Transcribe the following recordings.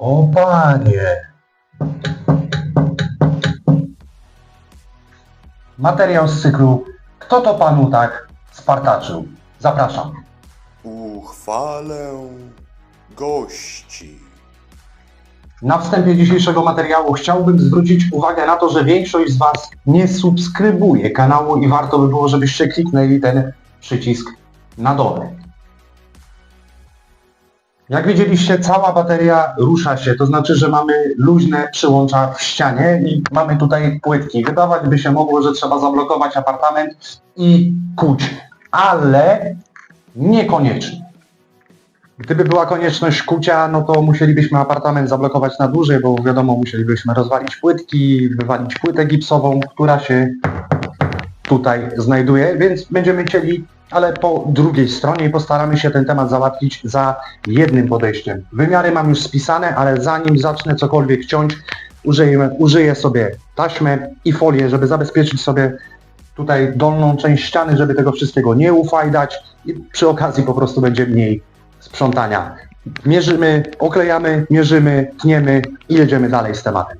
O panie. Materiał z cyklu Kto to panu tak spartaczył? Zapraszam. Uchwalę gości. Na wstępie dzisiejszego materiału chciałbym zwrócić uwagę na to, że większość z Was nie subskrybuje kanału i warto by było, żebyście kliknęli ten przycisk na dole. Jak widzieliście, cała bateria rusza się, to znaczy, że mamy luźne przyłącza w ścianie i mamy tutaj płytki. Wydawać by się mogło, że trzeba zablokować apartament i kuć, ale niekoniecznie. Gdyby była konieczność kucia, no to musielibyśmy apartament zablokować na dłużej, bo wiadomo, musielibyśmy rozwalić płytki, wywalić płytę gipsową, która się tutaj znajduje, więc będziemy chcieli, ale po drugiej stronie postaramy się ten temat załatwić za jednym podejściem. Wymiary mam już spisane, ale zanim zacznę cokolwiek ciąć, użyję, użyję sobie taśmę i folię, żeby zabezpieczyć sobie tutaj dolną część ściany, żeby tego wszystkiego nie ufajdać i przy okazji po prostu będzie mniej sprzątania. Mierzymy, oklejamy, mierzymy, tniemy i jedziemy dalej z tematem.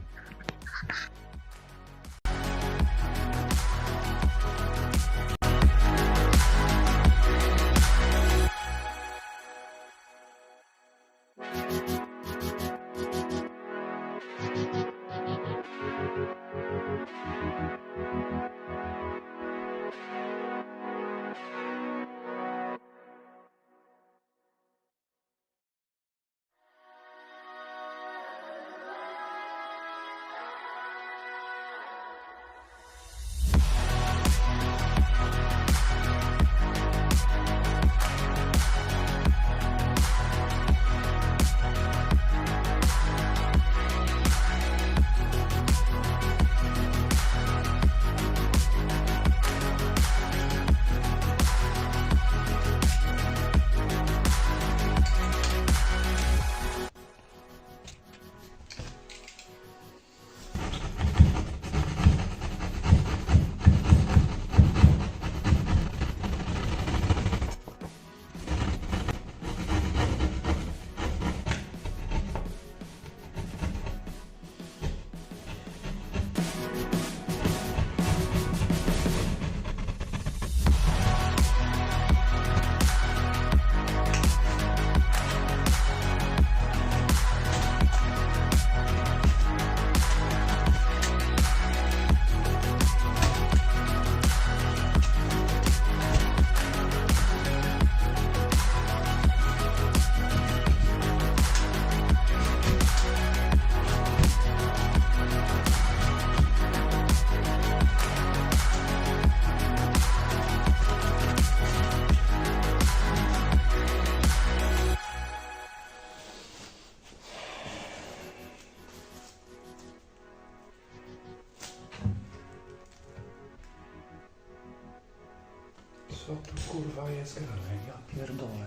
Co tu kurwa jest grane? Ja pierdolę.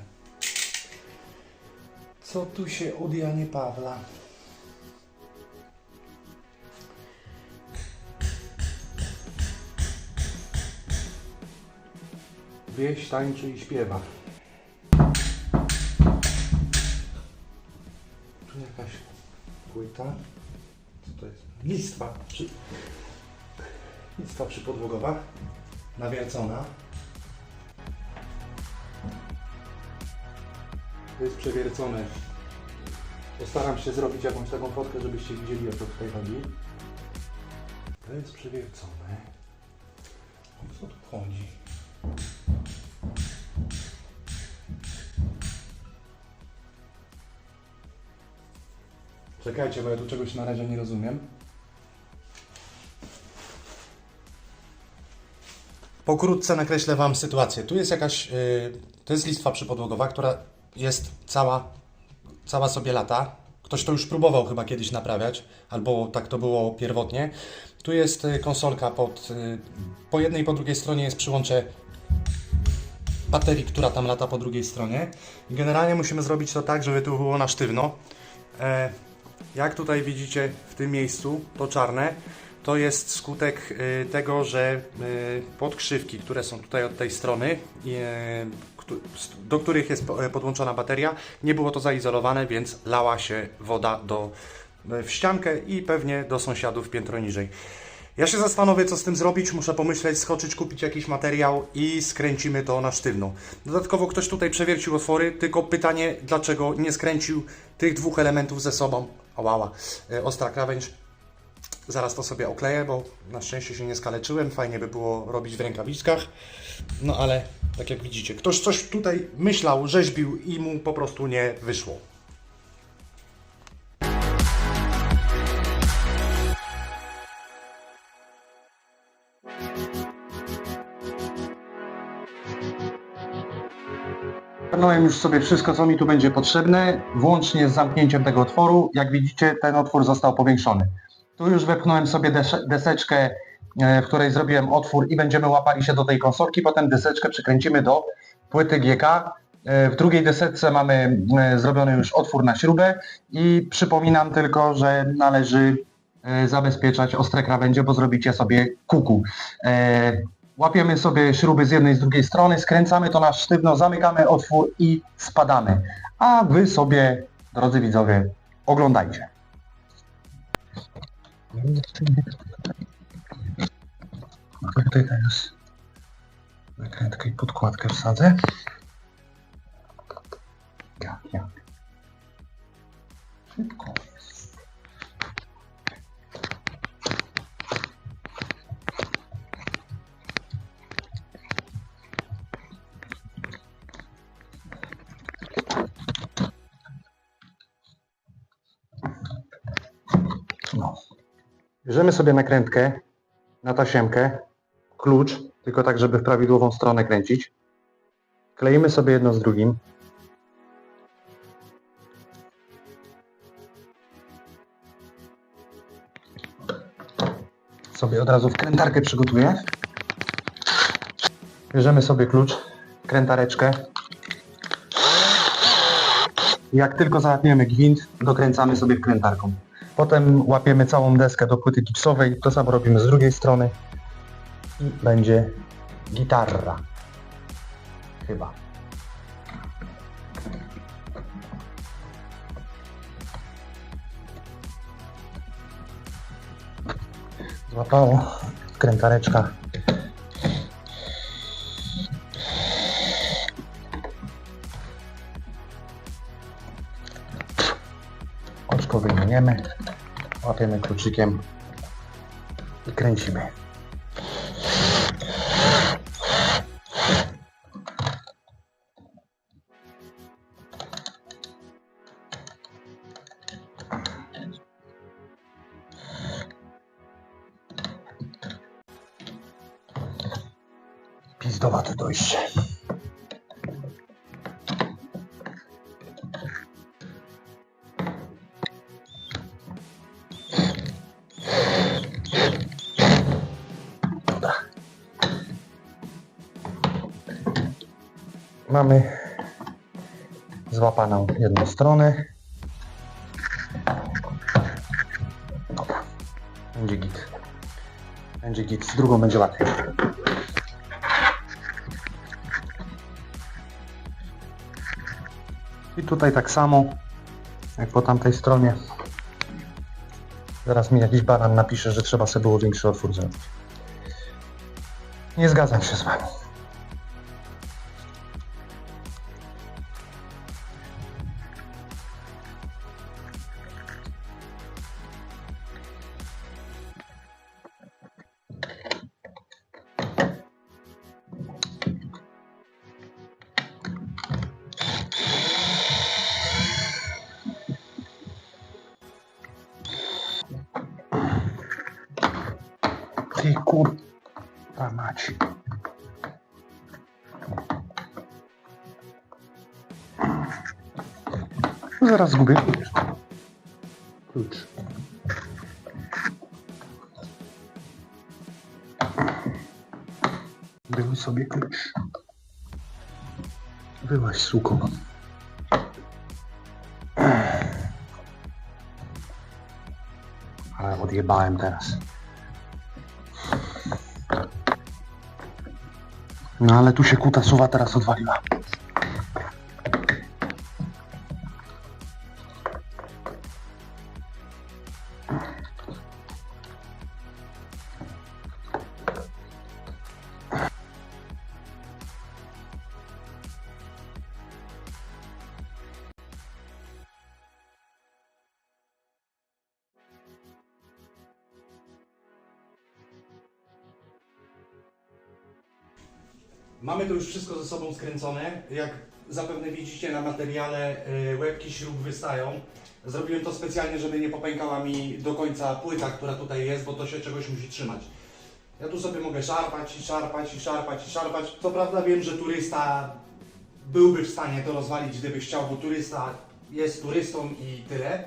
Co tu się od Janie Pawla? Wieś tańczy i śpiewa. Tu jakaś płyta. Co to jest? Listwa. Przy... Listwa przypodłogowa. Nawiercona. To jest przewiercone. Postaram się zrobić jakąś taką fotkę, żebyście widzieli o co tutaj chodzi. To jest przewiercone. O co tu chodzi? Czekajcie, bo ja tu czegoś na razie nie rozumiem. Pokrótce nakreślę Wam sytuację. Tu jest jakaś, yy, to jest listwa przypodłogowa, która jest cała, cała sobie lata. Ktoś to już próbował chyba kiedyś naprawiać, albo tak to było pierwotnie. Tu jest y, konsolka pod, y, po jednej i po drugiej stronie jest przyłącze baterii, która tam lata po drugiej stronie. Generalnie musimy zrobić to tak, żeby tu było na sztywno. E, jak tutaj widzicie w tym miejscu, to czarne, to jest skutek y, tego, że podkrzywki, które są tutaj od tej strony, któ- do których jest po- podłączona bateria. Nie było to zaizolowane, więc lała się woda do, w ściankę i pewnie do sąsiadów piętro niżej. Ja się zastanowię, co z tym zrobić. Muszę pomyśleć, skoczyć, kupić jakiś materiał i skręcimy to na sztywno. Dodatkowo ktoś tutaj przewiercił otwory, tylko pytanie, dlaczego nie skręcił tych dwóch elementów ze sobą. Ołała, e, ostra krawędź. Zaraz to sobie okleję, bo na szczęście się nie skaleczyłem. Fajnie by było robić w rękawiczkach. No ale tak jak widzicie, ktoś coś tutaj myślał, rzeźbił i mu po prostu nie wyszło. Ogarnąłem już sobie wszystko, co mi tu będzie potrzebne, włącznie z zamknięciem tego otworu. Jak widzicie, ten otwór został powiększony. Tu już wepchnąłem sobie deseczkę, w której zrobiłem otwór i będziemy łapali się do tej konsolki. Potem deseczkę przykręcimy do płyty GK. E, W drugiej deseczce mamy e, zrobiony już otwór na śrubę i przypominam tylko, że należy e, zabezpieczać ostre krawędzie, bo zrobicie sobie kuku. E, Łapiemy sobie śruby z jednej i z drugiej strony, skręcamy to na sztywno, zamykamy otwór i spadamy. A wy sobie, drodzy widzowie, oglądajcie. Tutaj teraz nakrętkę i podkładkę wsadzę. Jak, jak? Szybko. No. Bierzemy sobie nakrętkę na tasiemkę, klucz, tylko tak, żeby w prawidłową stronę kręcić. Kleimy sobie jedno z drugim. Sobie od razu wkrętarkę przygotuję. Bierzemy sobie klucz, krętareczkę. Jak tylko załatniemy gwint, dokręcamy sobie wkrętarką. Potem łapiemy całą deskę do płyty gipsowej, to samo robimy z drugiej strony i będzie gitarra. Chyba. Złapało krętareczka. Oczko wyjmujemy, łapiemy kluczykiem i kręcimy. Pizdowate dojście. Dobra. Mamy złapaną jedną stronę. Będzie git. Będzie git. Z drugą będzie łatwiej. I tutaj tak samo, jak po tamtej stronie. Zaraz mi jakiś baran napisze, że trzeba sobie było większy otwór zrobić. Nie zgadzam się z wami. Kurwa mać. Zaraz zgubię klucz. Był sobie klucz. Byłaś suką. Ale odjebałem teraz. No ale tu się kuta suwa teraz odwaliła. Mamy to już wszystko ze sobą skręcone. Jak zapewne widzicie na materiale, y, łebki śrub wystają. Zrobiłem to specjalnie, żeby nie popękała mi do końca płyta, która tutaj jest, bo to się czegoś musi trzymać. Ja tu sobie mogę szarpać i szarpać i szarpać i szarpać. Co prawda wiem, że turysta byłby w stanie to rozwalić, gdyby chciał, bo turysta jest turystą i tyle.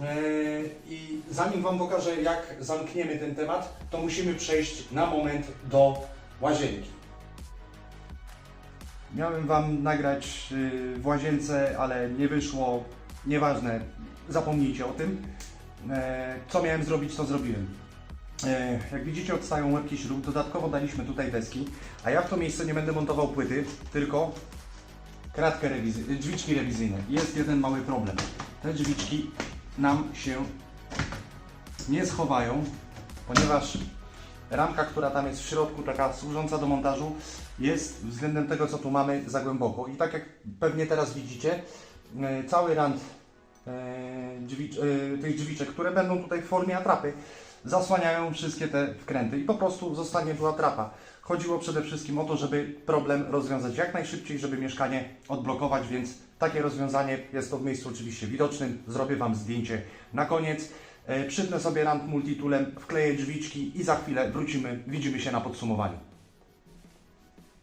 Eee, I zanim Wam pokażę, jak zamkniemy ten temat, to musimy przejść na moment do łazienki. Miałem Wam nagrać yy, w łazience, ale nie wyszło. Nieważne, zapomnijcie o tym. Eee, Co miałem zrobić, to zrobiłem. E, Jak widzicie, odstają łebki śrub. Dodatkowo daliśmy tutaj deski, a ja w to miejsce nie będę montował płyty, tylko kratkę rewizy- drzwiczki rewizyjne. Jest jeden mały problem. Te drzwiczki nam się nie schowają, ponieważ ramka, która tam jest w środku, taka służąca do montażu, jest względem tego, co tu mamy, za głęboko. I tak jak pewnie teraz widzicie, e, cały rand e, e, tych drzwiczek, które będą tutaj w formie atrapy, zasłaniają wszystkie te wkręty i po prostu zostanie tu atrapa. Chodziło przede wszystkim o to, żeby problem rozwiązać jak najszybciej, żeby mieszkanie odblokować, więc takie rozwiązanie jest to w miejscu oczywiście widocznym. Zrobię Wam zdjęcie na koniec. E, Przytnę sobie rand multitoolem, wkleję drzwiczki i za chwilę wrócimy, widzimy się na podsumowaniu.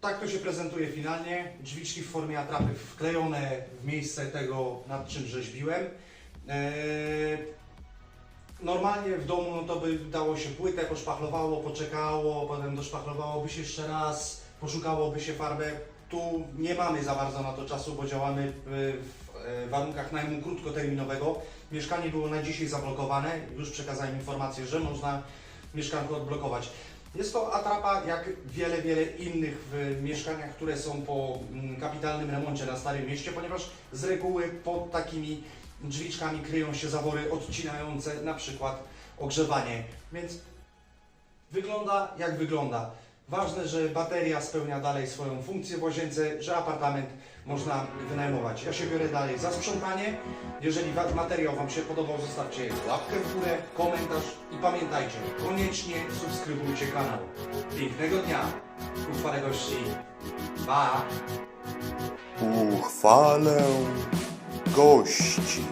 Tak to się prezentuje finalnie. Drzwiczki w formie atrapy wklejone w miejsce tego, nad czym rzeźbiłem. Eee, Normalnie w domu no to by dało się płytę, poszpachlowało, poczekało, potem doszpachlowałoby się jeszcze raz, poszukałoby się farbę. Tu nie mamy za bardzo na to czasu, bo działamy w, w e, warunkach najmu krótkoterminowego. Mieszkanie było na dzisiaj zablokowane. Już przekazałem informację, że można mieszkanko odblokować. Jest to atrapa jak wiele, wiele innych w mieszkaniach, które są po mm, kapitalnym remoncie na Starym Mieście, ponieważ z reguły pod takimi drzwiczkami kryją się zawory odcinające na przykład ogrzewanie. Więc wygląda jak wygląda. Ważne, że bateria spełnia dalej swoją funkcję w łazience, że apartament można wynajmować. Ja się biorę dalej za sprzątanie. Jeżeli materiał Wam się podobał, zostawcie łapkę w górę, komentarz i pamiętajcie, koniecznie subskrybujcie kanał. Pięknego dnia, uchwale gości. Pa! Uchwalę gości.